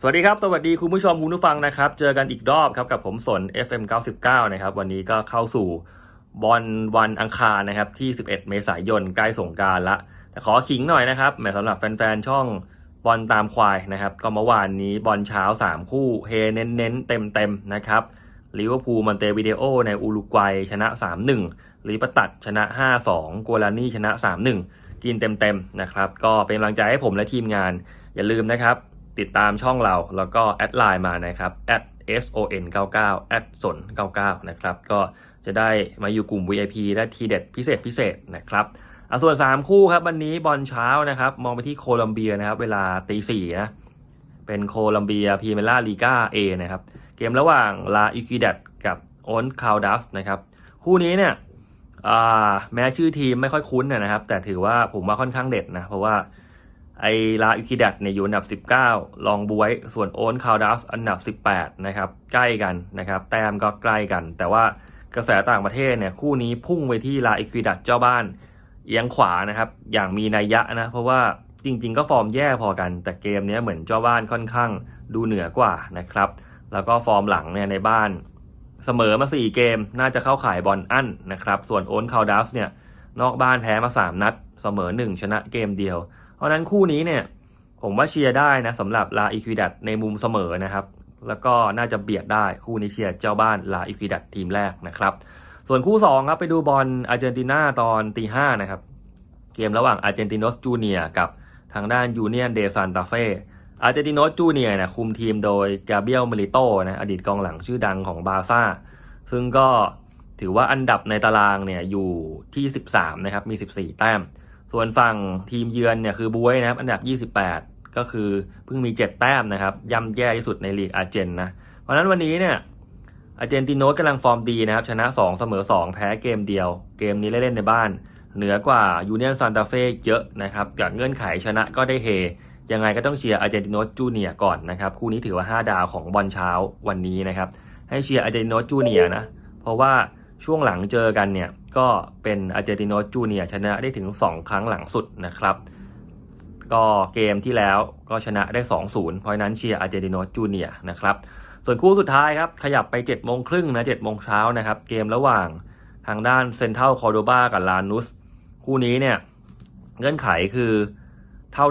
สวัสดีครับ สวัสดีคุณผู้ชมคุณผู้ฟังนะครับ เจอกันอีกรอบครับกับผมสน FM 99นะครับ วันนี้ก็เข้าสู่บอลวันอังคารนะครับ ที่ 11 เมษายนใกล้สงการละ แต่ขอขิงหน่อยนะครับแหมสำหรับแฟนๆ ช่องบอลตามควายนะครับ ก็เมื่อวานนี้บอลเช้า 3 คู่เฮเน้นๆ เต็มๆ นะครับลิเวอร์พูลมอนเตวิเดโอในอุรุกวัยชนะ 3-1ลีปตัดชนะ 5-2 กัวลานี่ชนะ 3-1 กินเต็มๆนะครับ ก็เป็นกำลังใจให้ผมและทีมงานอย่าลืมนะครับ ติดตามช่องเราแล้วก็แอดไลน์มานะครับ @son 99 @son 99 นะครับก็จะได้มาอยู่กลุ่ม VIP และทีเด็ดพิเศษพิเศษนะครับอะส่วน 3 คู่ครับวันนี้บอลเช้านะครับ มองไปที่โคลัมเบียนะครับ เวลาตีสี่นะเป็นโคลัมเบียพรีเมล่าลีกาเอนะครับ เกมระหว่างลาอิคิดัตกับโอนคาวดัสนะครับ คู่นี้เนี่ยแม้ชื่อทีมไม่ค่อยคุ้นนะครับ แต่ถือว่าผมว่าค่อนข้างเด็ดนะ เพราะว่า ไอลาอิคิดัตเนี่ยอยู่อันดับ 19 ลองบวย ส่วนโอนคาวดัสอันดับ 18 นะครับ ใกล้กันนะครับ แต้มก็ใกล้กัน แต่ว่ากระแสต่างประเทศเนี่ย คู่นี้พุ่งไปที่ลาอิคิดัตเจ้าบ้าน เอียงขวานะครับ อย่างมีนัยยะนะ เพราะว่าจริง ๆ ก็ฟอร์มแย่พอกัน แต่เกมนี้เหมือนเจ้าบ้านค่อนข้างดูเหนือกว่านะครับ แล้วก็ฟอร์มหลังเนี่ยในบ้าน เสมอมา 4 เกม น่าจะเข้าข่ายบอลอั้นนะครับ ส่วนโอนคาวดัสเนี่ย นอกบ้านแพ้มา 3 นัด เสมอ 1 ชนะเกมเดียว เพราะนั้นคู่นี้เนี่ย ผมว่าเชียร์ได้นะสำหรับลาอิควิดัตในมุมเสมอนะครับ แล้วก็น่าจะเบียดได้คู่นี้เชียร์เจ้าบ้านลาอิควิดัตทีมแรกนะครับ ส่วนคู่2ครับไปดูบอลอาร์เจนตินาตอนตีห้านะครับ เกมระหว่างอาร์เจนติโนสจูเนียกับทางด้านยูเนียนเดซานตาเฟอาร์เจนติโนสจูเนียนะคุมทีมโดยกาเบียลเมลิโตนะอดีตกองหลังชื่อดังของบาร์ซ่า ซึ่งก็ถือว่าอันดับในตารางเนี่ยอยู่ที่ 13 นะครับ มี 14 แต้ม ส่วนฝั่งทีมเยือนเนี่ยคือบวยนะครับ อันดับ 28 ก็คือเพิ่งมี 7 แต้มนะครับย่ำแย่ที่สุดในลีกอาร์เจนนะ เพราะฉะนั้นวันนี้เนี่ยอาร์เจนติโนสกำลังฟอร์มดีนะครับ ชนะ 2 เสมอ 2 แพ้เกมเดียว เกมนี้เล่นในบ้าน เหนือกว่ายูเนียนซานตาเฟ่เยอะนะครับกับเงื่อนไขชนะก็ได้เฮยังไงก็ต้องเชียร์อาร์เจนติโนสจูเนียก่อนนะครับ คู่นี้ถือว่า 5 ดาวของบอลเช้าวันนี้นะครับ ให้เชียร์อาร์เจนติโนสจูเนียนะ เพราะว่า ช่วงหลังเจอกันเนี่ยก็เป็นอาร์เจนติโนสจูเนียชนะได้ถึง 2 ครั้งหลังสุดนะครับ ก็เกมที่แล้วก็ชนะได้ 2-0 เพราะนั้นเชียร์อาร์เจนติโนสจูเนียนะครับส่วนคู่สุดท้ายครับ ขยับไป7โมงครึ่งนะ7โมงเช้านะครับ เกมระหว่างทางด้านเซนเทลคอร์โดบากับลานุส คู่นี้เนี่ย เงื่อนไขคือ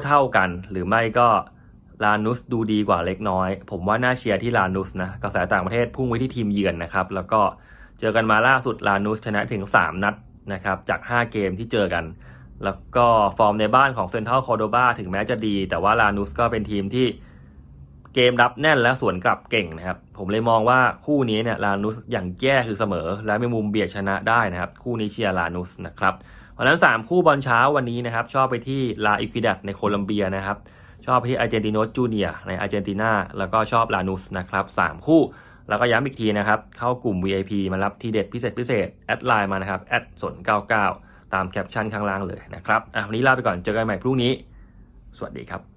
เท่าๆกัน หรือไม่ก็ลานุสดูดีกว่าเล็กน้อย ผมว่าน่าเชียร์ที่ลานุสนะกระแสต่างประเทศพุ่งไปที่ทีมเยือนนะครับ แล้วก็ เจอกันมาล่าสุดลานุสชนะถึง 3 นัดนะครับจาก 5 เกมที่เจอกัน แล้วก็ฟอร์มในบ้านของเซนทรัลคอโดบาถึงแม้จะดี แต่ว่าลานุสก็เป็นทีมที่เกมรับแน่นและสวนกลับเก่งนะครับ ผมเลยมองว่าคู่นี้เนี่ยลานุสอย่างแย่คือเสมอ และมีมุมเบียดชนะได้นะครับ คู่นี้เชียร์ลานุสนะครับเพราะนั้น 3 คู่บอลเช้าวันนี้นะครับ ชอบไปที่ลาอิควิดัตในโคลัมเบียนะครับ ชอบไปที่อาร์เจนติโนสจูเนียในอาร์เจนตินาแล้วก็ชอบลานุสนะครับ 3 คู่ แล้วก็ย้ำอีกทีนะครับ เข้ากลุ่ม VIP มารับทีเด็ดพิเศษพิเศษแอดไลน์มานะครับแอดสน99 ตามแคปชั่นข้างล่างเลยนะครับอะวันนี้ลาไปก่อนเจอกันใหม่พรุ่งนี้ สวัสดีครับ